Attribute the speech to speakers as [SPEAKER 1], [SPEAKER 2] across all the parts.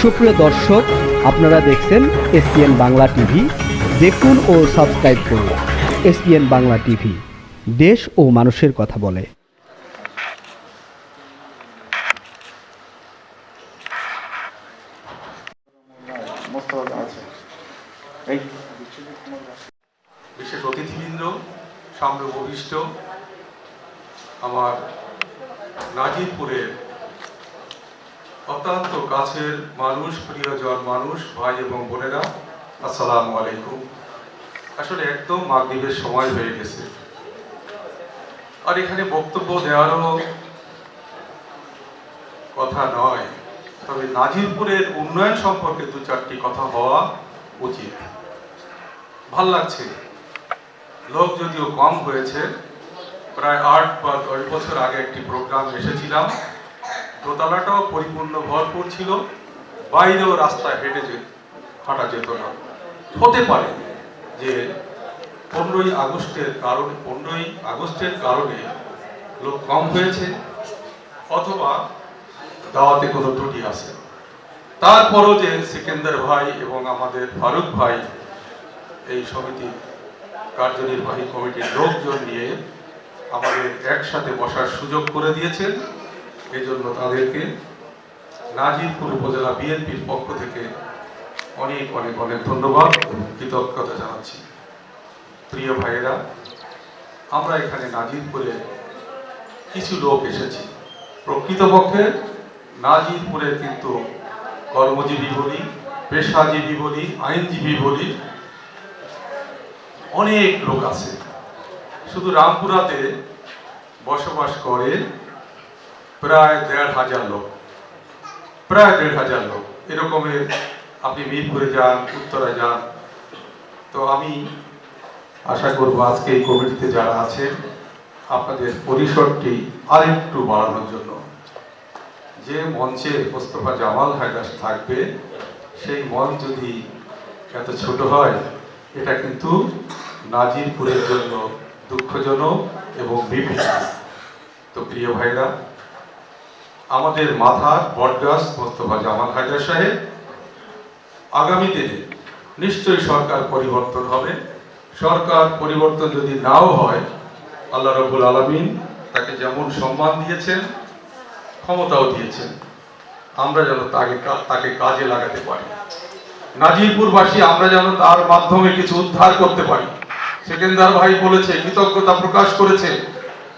[SPEAKER 1] সুপ্রিয় দর্শক, আপনারা দেখছেন এসপিএন বাংলা টিভি। দেখুন ও সাবস্ক্রাইব করুন এসপিএন বাংলা টিভি। দেশ ও মানুষের কথা বলে।
[SPEAKER 2] বিশেষ অতিথিবৃন্দ সামনে উপবিষ্ট আমার নাজিরপুরের অত্যন্ত কাছের মানুষ, প্রিয়জন মানুষ, ভাই এবং বোনেরা, আসসালামু আলাইকুম। আসলে একদম মাগরীবের সময় হয়ে গেছে। আর এখানে বক্তব্য দেওয়ারও কথা নয়, তবে নাজিরপুরের উন্নয়ন সম্পর্কে দু চারটি কথা হওয়া উচিত। ভালো লাগছে। লোক যদিও কম হয়েছে, প্রায় আট বা দশ বছর আগে একটি প্রোগ্রাম এসেছিলাম। দোতলাটাও পরিপূর্ণ ভরপুর ছিল। বাইরেও রাস্তায় হেঁটে যে হাঁটা যেত না। হতে পারে যে পনেরোই আগস্টের কারণে পনেরোই আগস্টের কারণে লোক কম হয়েছে, অথবা দাওয়াতে কোনো ত্রুটি আছে। তারপরও যে সিকেন্দার ভাই এবং আমাদের ফারুক ভাই এই সমিতির কার্যনির্বাহী কমিটির লোকজন নিয়ে আমাদের একসাথে বসার সুযোগ করে দিয়েছেন। এই জন্য তাদেরকে নাজিরপুর উপজেলা বিএনপির পক্ষ থেকে অনেক অনেক অনেক ধন্যবাদ, কৃতজ্ঞতা জানাচ্ছি। প্রিয় ভাইয়েরা, আমরা এখানে নাজিরপুরে কিছু লোক এসেছি। প্রকৃতপক্ষে নাজিরপুরের কিন্তু কর্মজীবী বলি, পেশাজীবী বলি, আইনজীবী বলি, অনেক লোক আছে। শুধু রামপুরাতে বসবাস করে প্রায় দেড় হাজার লোক। প্রায় দেড় হাজার লোক। এরকমের আপনি মিরপুরে যান উত্তরা যান। তো আমি আশা করব আজকে এই কমিটিতে যারা আছেন, আপনাদের পরিসরটি আরেকটু বাড়ানোর জন্য। যে মঞ্চে মোস্তফা জামাল হায়দার থাকবে, সেই মঞ্চ যদি এত ছোট হয়, এটা কিন্তু নাজিরপুরের জন্য দুঃখজনক এবং বিভিন্ন তো প্রিয় ভাইরা আমাদের মাথার বটগাছ মোস্তফা জামাল হায়দার সাহেব। আগামী দিনে নিশ্চয়ই সরকার পরিবর্তন হবে। সরকার পরিবর্তন যদি নাও হয়, আল্লাহ রবুল আলমিন তাকে যেমন সম্মান দিয়েছেন, ক্ষমতাও দিয়েছেন। আমরা যেন তাকে তাকে কাজে লাগাতে পারি। নাজিরপুরবাসী, আমরা যেন তার মাধ্যমে কিছু উদ্ধার করতে পারি। সেকেন্দার ভাই বলেছে, কৃতজ্ঞতা প্রকাশ করেছে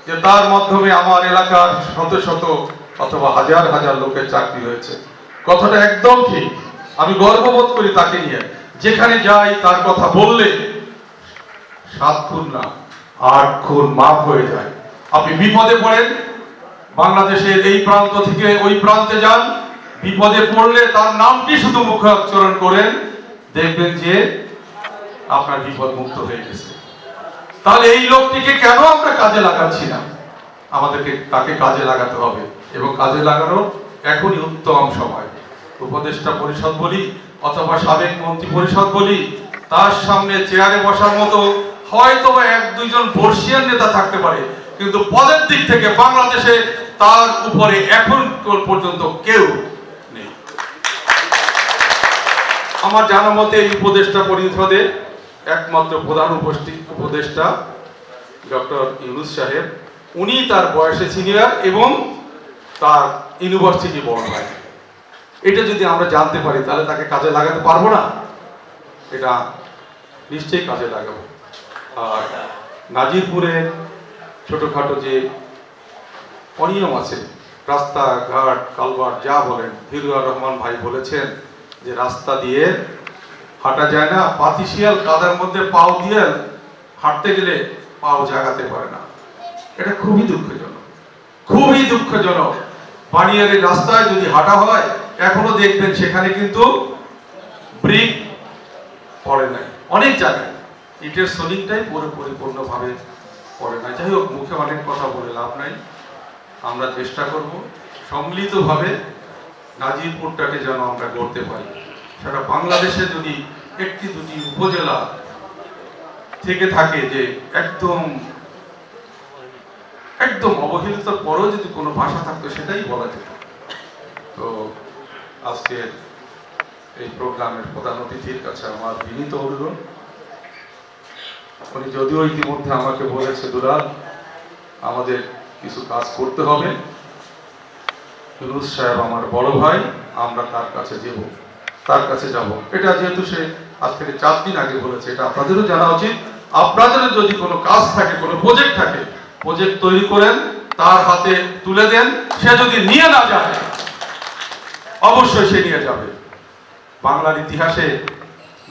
[SPEAKER 2] যে তার মাধ্যমে আমার এলাকার শত শত অথবা হাজার হাজার লোকের চাকরি হয়েছে। কথাটা একদম ঠিক। আমি গর্ববোধ করি তাকে নিয়ে। যেখানে যাই, তার কথা বললে সাত খুন না, আট খুন মাফ হয়ে যায়। আপনি বিপদে পড়েন, বাংলাদেশের এই প্রান্ত থেকে ওই প্রান্তে যান। বিপদে পড়লে তার নামটি শুধু মুখে উচ্চারণ করেন। দেখবেন যে আপনার বিপদ মুক্ত হয়ে গেছে। তাহলে এই লোকটিকে কেন আমরা কাজে লাগাচ্ছি না? আমাদেরকে তাকে কাজে লাগাতে হবে। এবং কাজে লাগানোর এখনই উত্তম সময়। উপদেষ্টা পরিষদ বলি অথবা সাবেক মন্ত্রী পরিষদ বলি, তার সামনে চেয়ারে বসার মতো হয়তো এক, দুইজন বর্ষিয়ান নেতা থাকতে পারে, কিন্তু পদের দিক থেকে বাংলাদেশে তার উপরে এখন পর্যন্ত কেউ নেই। আমার জানা মতে এই উপদেষ্টা পরিষদে একমাত্র প্রধান উপস্থিত উপদেষ্টা ডক্টর ইউনুস সাহেব, উনি তার বয়সে সিনিয়র এবং তার ইউনিভার্সিটি বড় ভাই এটা যদি আমরা জানতে পারি, তাহলে তাকে কাজে লাগাতে পারব না? এটা নিশ্চয়ই কাজে লাগাবো। আর নাজিরপুরের ছোটোখাটো যে অনিয়ম আছে, রাস্তাঘাট, কালভার্ট, যা বলেন, হিরুয়ার রহমান ভাই বলেছেন যে রাস্তা দিয়ে হাঁটা যায় না পাতিশিয়াল কাদার মধ্যে পাও দিয়ে হাঁটতে গেলে পাও জাগাতে পারে না। এটা খুবই দুঃখজনক। খুবই দুঃখজনক। বানিয়ারের রাস্তায় যদি হাঁটা হয়, এখনও দেখবেন সেখানে কিন্তু ব্রিক পড়ে নাই। অনেক জায়গায়। ইটের সোলিংটাই পুরো পরিপূর্ণভাবে পড়ে না যাই হোক, মুখে অনেক কথা বলে লাভ নাই। আমরা চেষ্টা করব সম্মিলিতভাবে নাজিরপুরটাকে যেন আমরা গড়তে পারি। সেটা বাংলাদেশে যদি একটি দুটি উপজেলা থেকে থাকে যে একদম একদম অবহেলিত পরেও যদি কোনো ভাষা থাকতো, সেটাই বলা যেত। তো আজকে এই প্রোগ্রামের প্রধান অতিথির কাছে আমার বিনীত অনুরোধ। উনি যদিও ইতিমধ্যে আমাকে বলেছে, দুলাল, আমাদের কিছু কাজ করতে হবে। ইউনুস সাহেব আমার বড় ভাই, আমরা তার কাছে যাব, তার কাছে যাব। এটা যেহেতু সে আজ থেকে চার দিন আগে বলেছে, এটা আপনাদেরও জানা উচিত। আপনাদেরও যদি কোনো কাজ থাকে, কোনো প্রজেক্ট থাকে প্রজেক্ট তৈরি করেন, তার হাতে তুলে দেন। সে যদি নিয়ে না যায়, অবশ্যই সে নিয়ে যাবে। বাংলার ইতিহাসে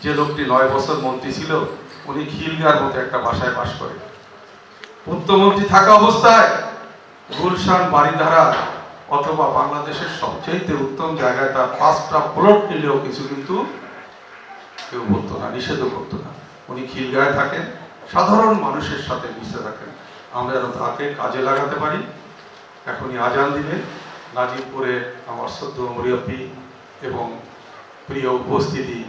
[SPEAKER 2] যে লোকটি নয় বছর মন্ত্রী ছিল, উনি খিলগার মতো একটা বাসায় বাস করে। পূর্তমন্ত্রী থাকা অবস্থায় গুলশান বাড়িধারা অথবা বাংলাদেশের সবচেয়ে উত্তম জায়গায় তার পাঁচটা প্লট নিলেও কিছু কিন্তু কেউ বলতো না, নিষেধও করতো না। উনি খিলগায় থাকেন, সাধারণ মানুষের সাথে মিশে থাকেন। আমরা তাকে কাজে লাগাতে পারি। এখনই আজান দিবে নাজিবপুরে আমার সদ্য মরিয়পি এবং প্রিয় উপস্থিতি,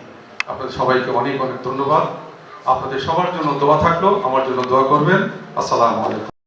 [SPEAKER 2] আপনাদের সবাইকে অনেক অনেক ধন্যবাদ। আপনাদের সবার জন্য দোয়া থাকল, আমার জন্য দোয়া করবেন। আসসালামু আলাইকুম।